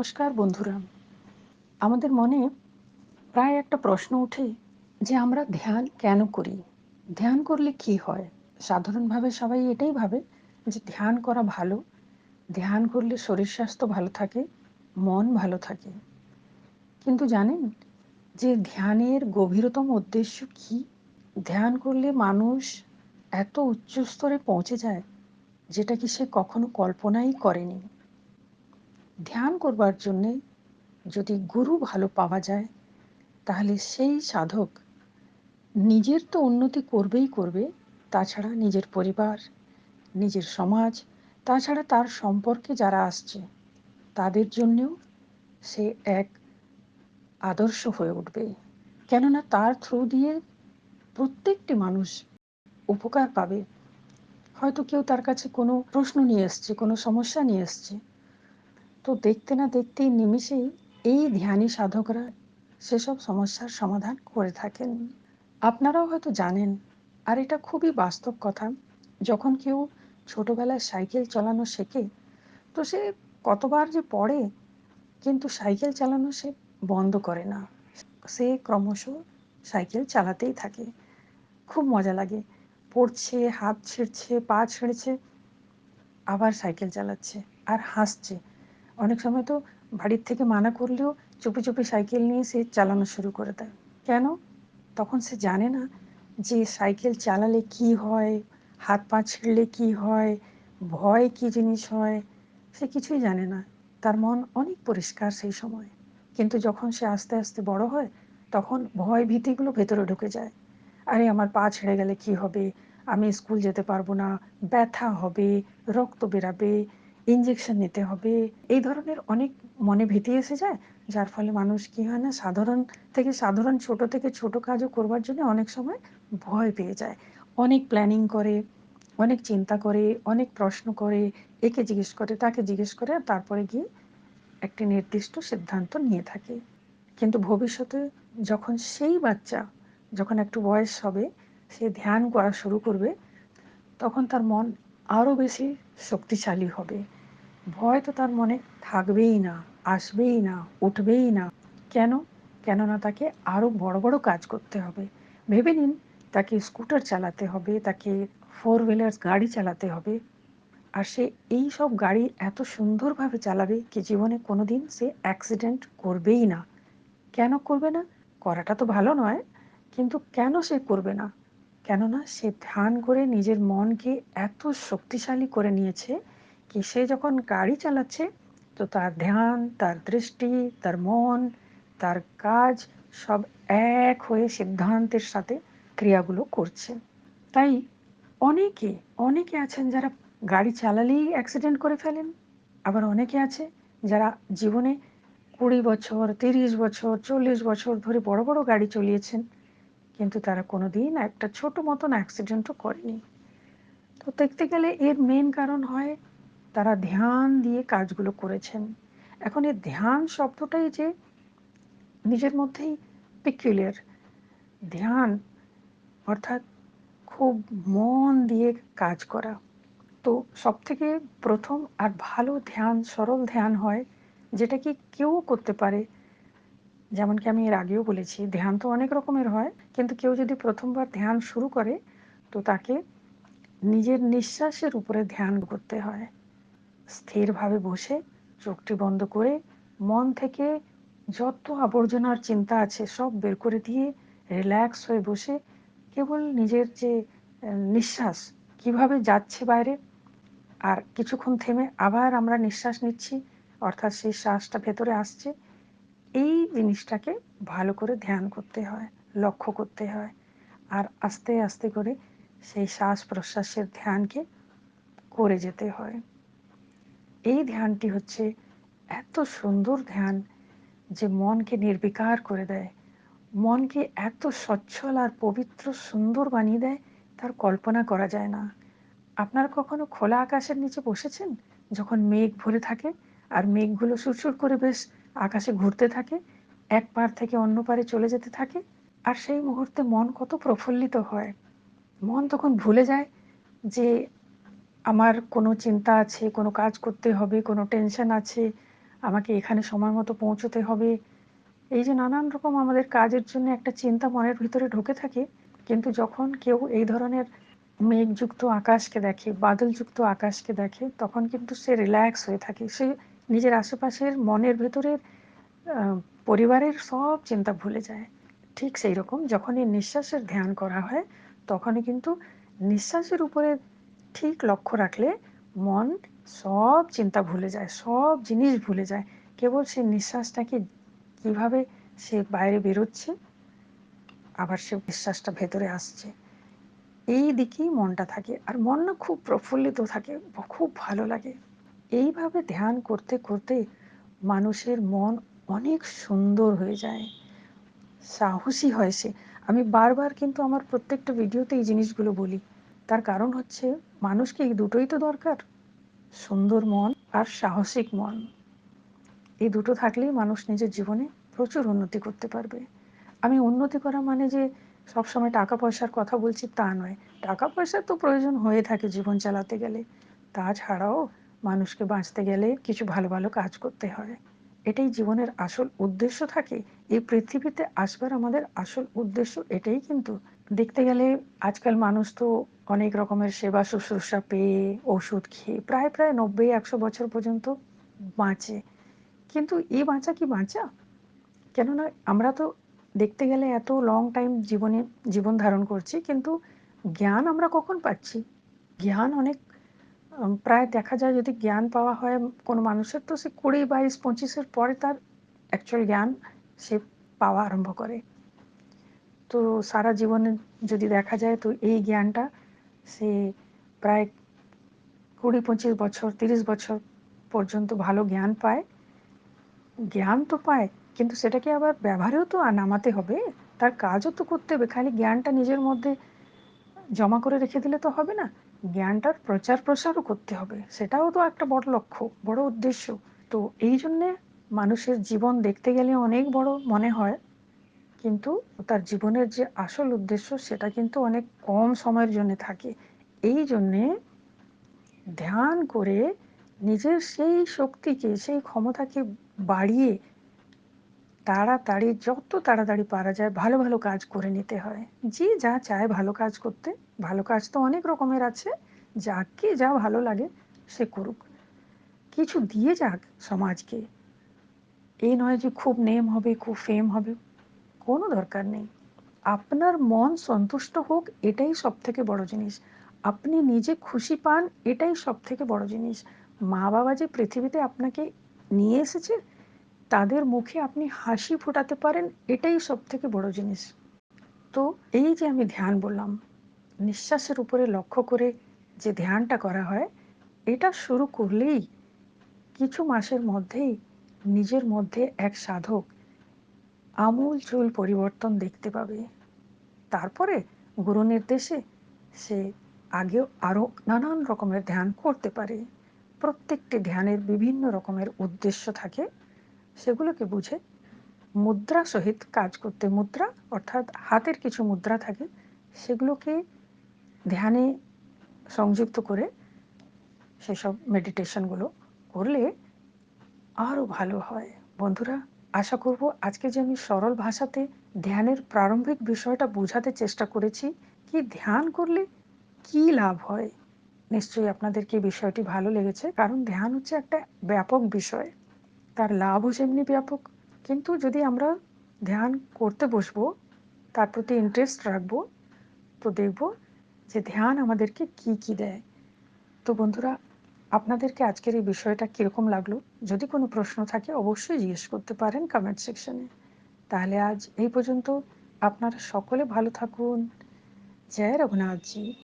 নমস্কার, বন্ধুরা। আমাদের মনে প্রায় একটা প্রশ্ন ওঠে যে, আমরা ধ্যান কেন করি? ধ্যান করলে কি হয়? সাধারণভাবে সবাই এটাই ভাবে যে, ধ্যান করা ভালো। ধ্যান করলে শরীর স্বাস্থ্য ভালো থাকে, মন ভালো থাকে। কিন্তু জানেন যে, ধ্যানের গভীরতম উদ্দেশ্য কি? ধ্যান করলে মানুষ এত উচ্চ স্তরে পৌঁছে যায় যেটা কি সে কখনো কল্পনাই করেনি। ধ্যান করবার জন্যে যদি গুরু ভালো পাওয়া যায়, তাহলে সেই সাধক নিজের তো উন্নতি করবেই করবে, তাছাড়া নিজের পরিবার, নিজের সমাজ, তাছাড়া তার সম্পর্কে যারা আসছে, তাদের জন্যেও সে এক আদর্শ হয়ে উঠবে। কেননা তার থ্রু দিয়ে প্রত্যেকটি মানুষ উপকার পাবে। হয়তো কেউ তার কাছে কোনো প্রশ্ন নিয়ে এসছে, কোনো সমস্যা নিয়ে এসছে তো দেখতে না দেখতেই নিমিষেই এই ধ্যানী সাধকরা সেসব সমস্যার সমাধান করে থাকেন। আপনারাও হয়তো জানেন, আর এটা খুবই বাস্তব কথা, যখন কেউ ছোটবেলায় সাইকেল চালানো শেখে, তো সে কতবার যে পড়ে, কিন্তু সাইকেল চালানো সে বন্ধ করে না। সে ক্রমশ সাইকেল চালাতেই থাকে। খুব মজা লাগে। পড়ছে, হাত ছিঁড়ছে, পা ছিঁড়ছে, আবার সাইকেল চালাচ্ছে, আর হাসছে। অনেক সময় তো বাড়ির থেকে মানা করলেও চুপি চুপি সাইকেল নিয়ে সে চালানো শুরু করে দেয়। কেন? তখন সে জানে না যে সাইকেল চালালে কি হয়, হাত পা ছিঁড়লে কি হয়, ভয় কি জিনিস হয়, সে কিছুই জানে না। তার মন অনেক পরিষ্কার সেই সময়। কিন্তু যখন সে আস্তে আস্তে বড় হয়, তখন ভয় ভীতিগুলো ভেতরে ঢুকে যায়। আরে, আমার পা ছেড়ে গেলে কি হবে? আমি স্কুল যেতে পারব না, ব্যথা হবে, রক্ত বেরাবে ইঞ্জেকশন নিতে হবে। এই ধরনের অনেক মনে ভীতি এসে যায়, যার ফলে মানুষ কি হয় না, সাধারণ থেকে, সাধারণ ছোট থেকে ছোট কাজও করবার জন্য অনেক সময় ভয় পেয়ে যায়। অনেক প্ল্যানিং করে, অনেক চিন্তা করে, অনেক প্রশ্ন করে, একে জিজ্ঞেস করে, তাকে জিজ্ঞেস করে আর তারপরে গিয়ে একটি নির্দিষ্ট সিদ্ধান্ত নিয়ে থাকে। কিন্তু ভবিষ্যতে যখন সেই বাচ্চা যখন একটু বয়স হবে, সে ধ্যান করা শুরু করবে, তখন তার মন আরও বেশি শক্তিশালী হবে। ভয় তো তার মনে থাকবেই না, আসবেই না, উঠবেই না। কেন? কেননা তাকে আরও বড় বড় কাজ করতে হবে। ভেবে নিন, তাকে স্কুটার চালাতে হবে, তাকে ফোর হুইলার গাড়ি চালাতে হবে। আর সে এই সব গাড়ি এত সুন্দরভাবে চালাবে কি জীবনে কোনো দিন সে অ্যাক্সিডেন্ট করবেই না। কেন করবে না? করাটা তো ভালো নয়, কিন্তু কেন সে করবে না? কেননা সে ধ্যান করে নিজের মনকে এত শক্তিশালী করে নিয়েছে কি সে যখন গাড়ি চালাচ্ছে, তো তার ধ্যান, তার দৃষ্টি, তার মন, তার কাজ সব এক হয়ে সিদ্ধান্তের সাথে ক্রিয়াগুলো করছে। তাই অনেকে অনেকে আছেন যারা গাড়ি চালালেই অ্যাক্সিডেন্ট করে ফেলেন। আবার অনেকে আছে যারা জীবনে কুড়ি বছর, তিরিশ বছর, চল্লিশ বছর ধরে বড় বড় গাড়ি চলিয়েছেন। কিন্তু তারা কোনো দিন একটা ছোট মতন অ্যাক্সিডেন্টও করেনি। তো দেখতে গেলে এর মেন কারণ হয় তারা ধ্যান দিয়ে কাজগুলো করেছেন। এখন এই ধ্যান শব্দটাই যে নিজের মধ্যেই পিকুলিয়ার ধ্যান অর্থাৎ খুব মন দিয়ে কাজ করা। তো সব থেকে প্রথম আর ভালো ধ্যান, সরল ধ্যান হয় যেটা কি কেউ করতে পারে যেমন কি আমি এর আগেও বলেছি, ধ্যান তো অনেক রকমের হয়, কিন্তু কেউ যদি প্রথমবার ধ্যান শুরু করে, তো তাকে নিজের নিঃশ্বাসের উপরে ধ্যান করতে হয়। স্থিরভাবে বসে চোখটি বন্ধ করে মন থেকে যত আবর্জনার চিন্তা আছে সব বের করে দিয়ে রিল্যাক্স হয়ে বসে কেবল নিজের যে নিঃশ্বাস, কীভাবে যাচ্ছে বাইরে, আর কিছুক্ষণ থেমে আবার আমরা নিঃশ্বাস নিচ্ছি, অর্থাৎ সেই শ্বাসটা ভেতরে আসছে এই জিনিসটাকে ভালো করে ধ্যান করতে হয়, লক্ষ্য করতে হয়। আর আস্তে আস্তে করে সেই শ্বাস প্রশ্বাসের ধ্যানকে করে যেতে হয়। এই ধ্যানটি হচ্ছে এত সুন্দর ধ্যান যে মনকে নির্বিকার করে দেয়। মনকে এত সচ্ছল আর পবিত্র সুন্দর বানিয়ে দেয়, তার কল্পনা করা যায় না। আপনারা কখনো খোলা আকাশের নিচে বসেছেন? যখন মেঘ ভরে থাকে আর মেঘগুলো সুরসুর করে বেশ আকাশে ঘুরতে থাকে, এক পার থেকে অন্য পারে চলে যেতে থাকে, আর সেই মুহূর্তে মন কত প্রফুল্লিত হয়। মন তখন ভুলে যায় যে আমার কোনো চিন্তা আছে, কোনো কাজ করতে হবে, কোনো টেনশন আছে, আমাকে এখানে সময় মতো পৌঁছতে হবে। এই যে নানান রকম আমাদের কাজের জন্য একটা চিন্তা মনের ভিতরে ঢুকে থাকে, কিন্তু যখন কেউ এই ধরনের মেঘযুক্ত আকাশকে দেখে, বাদলযুক্ত আকাশকে দেখে, তখন কিন্তু সে রিল্যাক্স হয়ে থাকে। সে নিজের আশেপাশের মনের ভেতরের পরিবারের সব চিন্তা ভুলে যায়। ঠিক সেই রকম যখন এই নিঃশ্বাসের ধ্যান করা হয়, তখনই কিন্তু নিঃশ্বাসের উপরে ঠিক লক্ষ্য রাখলে মন সব চিন্তা ভুলে যায়, সব জিনিস ভুলে যায়। কেবল সেই নিঃশ্বাসটাকে কীভাবে সে বাইরে বেরোচ্ছে, আবার সে নিঃশ্বাসটা ভেতরে আসছে। এই দিকেই মনটা থাকে। আর মন না খুব প্রফুল্লিত থাকে, খুব ভালো লাগে। এইভাবে ধ্যান করতে করতে মানুষের মন অনেক সুন্দর হয়ে যায়। সাহসী হয় সে। আমি বারবার কিন্তু আমার প্রত্যেকটা ভিডিওতে এই জিনিসগুলো বলি। তার কারণ হচ্ছে মানুষকে এই দুটোই তো দরকার? সুন্দর মন আর সাহসিক মন। এই দুটো থাকলেই মানুষ নিজের জীবনে প্রচুর উন্নতি করতে পারবে। আমি উন্নতি করা মানে যে সবসময় টাকা পয়সার কথা বলছি তা নয়। টাকা পয়সার তো প্রয়োজন হয়ে থাকে জীবন চালাতে গেলে। তাছাড়াও মানুষকে বাঁচতে গেলে কিছু ভালো ভালো কাজ করতে হয়। এটাই জীবনের আসল উদ্দেশ্য থাকে। এই পৃথিবীতে আসবার আমাদের আসল উদ্দেশ্য এটাই কিন্তু। দেখতে গেলে আজকাল মানুষ তো অনেক রকমের সেবা শুশ্রূষা পেয়ে, ওষুধ খেয়ে প্রায় প্রায় নব্বই, একশো বছর পর্যন্ত বাঁচে। কিন্তু এই বাঁচা কি বাঁচা? কেননা আমরা তো দেখতে গেলে এত লং টাইম জীবনে জীবন ধারণ করছি, কিন্তু জ্ঞান আমরা কখন পাচ্ছি? জ্ঞান অনেক প্রায় দেখা যায় যদি জ্ঞান পাওয়া হয় কোনো মানুষের, তো সে কুড়ি বাইশ পঁচিশের পরে তার অ্যাকচুয়াল জ্ঞান সে পাওয়া আরম্ভ করে। তো সারা জীবনে যদি দেখা যায়, তো এই জ্ঞানটা সে প্রায় কুড়ি পঁচিশ বছর, তিরিশ বছর পর্যন্ত ভালো জ্ঞান পায়। জ্ঞান তো পায়, কিন্তু সেটাকে আবার ব্যবহারেও তো নামাতে হবে। তার কাজও তো করতে হবে, খালি জ্ঞানটা নিজের মধ্যে জমা করে রেখে দিলে তো হবে না। জ্ঞানটার প্রচার প্রসারও করতে হবে। সেটাও তো একটা বড় লক্ষ্য, বড় উদ্দেশ্য। তো এই জন্যে মানুষের জীবন দেখতে গেলে অনেক বড় মনে হয়। কিন্তু তার জীবনের যে আসল উদ্দেশ্য, সেটা কিন্তু অনেক কম সময়ের জন্য থাকে। এই জন্যে ধ্যান করে নিজের সেই শক্তিকে, সেই ক্ষমতাকে বাড়িয়ে তাড়াতাড়ি, যত তাড়াতাড়ি পারা যায়, ভালো ভালো কাজ করে নিতে হয়। যে যা চায় ভালো কাজ করতে, ভালো কাজ তো অনেক রকমের আছে, যাকে যা ভালো লাগে, সে করুক। কিছু দিয়ে যাক সমাজকে। এই নয় যে খুব নেম হবে, খুব ফেম হবে, কোনো দরকার নেই। আপনার মন সন্তুষ্ট হোক, এটাই সব থেকে বড় জিনিস। আপনি নিজে খুশি পান, এটাই সব থেকে বড় জিনিস। মা বাবা যে পৃথিবীতে আপনাকে নিয়ে এসেছে তাদের মুখে আপনি হাসি ফোটাতে পারেন, এটাই সব থেকে বড় জিনিস। তো এই যে আমি ধ্যান বললাম, নিঃশ্বাসের উপরে লক্ষ্য করে যে ধ্যানটা করা হয়, এটা শুরু করলেই কিছু মাসের মধ্যেই নিজের মধ্যে এক সাধক আমূল চুল পরিবর্তন দেখতে পাবে। তারপরে গুরু নির্দেশে সে আগেও আরও নানান রকমের ধ্যান করতে পারে। প্রত্যেকটি ধ্যানের বিভিন্ন রকমের উদ্দেশ্য থাকে। সেগুলোকে বুঝে মুদ্রা সহিত কাজ করতে মুদ্রা, অর্থাৎ হাতের কিছু মুদ্রা থাকে, সেগুলোকে ধ্যানে সংযুক্ত করে সেসব মেডিটেশনগুলো করলে আরও ভালো হয়। বন্ধুরা, আশা করব আজকে যে আমি সরল ভাষাতে ধ্যানের প্রারম্ভিক বিষয়টা বোঝাতে চেষ্টা করেছি, কি ধ্যান করলে কি লাভ হয়? নিশ্চয়ই আপনাদেরকে বিষয়টি ভালো লেগেছে? কারণ ধ্যান হচ্ছে একটা ব্যাপক বিষয়। তার লাভও যেমনি ব্যাপক। কিন্তু যদি আমরা ধ্যান করতে বসবো, তার প্রতি ইন্টারেস্ট রাখব, তো দেখব যে ধ্যান আমাদেরকে কি কি দেয়। তো বন্ধুরা, আপনাদেরকে আজকের এই বিষয়টা কীরকম লাগল? যদি কোনো প্রশ্ন থাকে, অবশ্যই জিজ্ঞেস করতে পারেন কমেন্ট সেকশনে তাহলে আজ এই পর্যন্ত। আপনারা সকলে ভালো থাকুন। জয় রঘুনাথজি।